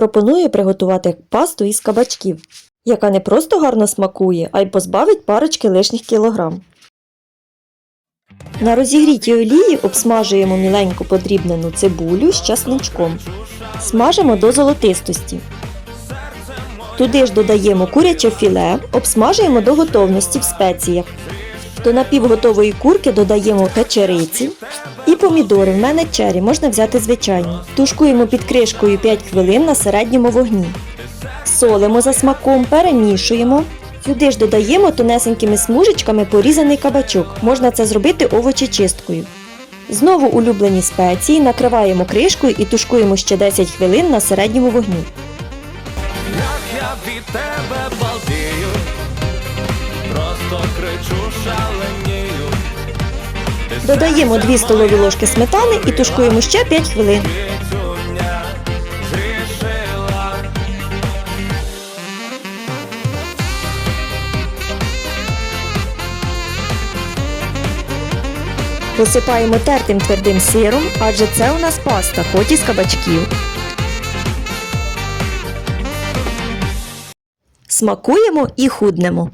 пропоную приготувати пасту із кабачків, яка не просто гарно смакує, а й позбавить парочки лишніх кілограм. На розігрітій олії обсмажуємо міленько подрібнену цибулю з часничком. Смажимо до золотистості. Туди ж додаємо куряче філе, обсмажуємо до готовності в спеціях. До напівготової курки додаємо печериці і помідори. В мене чері, можна взяти звичайні. Тушкуємо під кришкою 5 хвилин на середньому вогні. Солимо за смаком, перемішуємо. Сюди ж додаємо тонесенькими смужечками порізаний кабачок. Можна це зробити овочечисткою. Знову улюблені спеції накриваємо кришкою і тушкуємо ще 10 хвилин на середньому вогні. Як я від тебе балдію, просто кричу шаленію. Додаємо 2 столові ложки сметани і тушкуємо ще 5 хвилин. Посипаємо тертим твердим сиром, адже це у нас паста, хоч і з кабачків. Смакуємо і худнемо.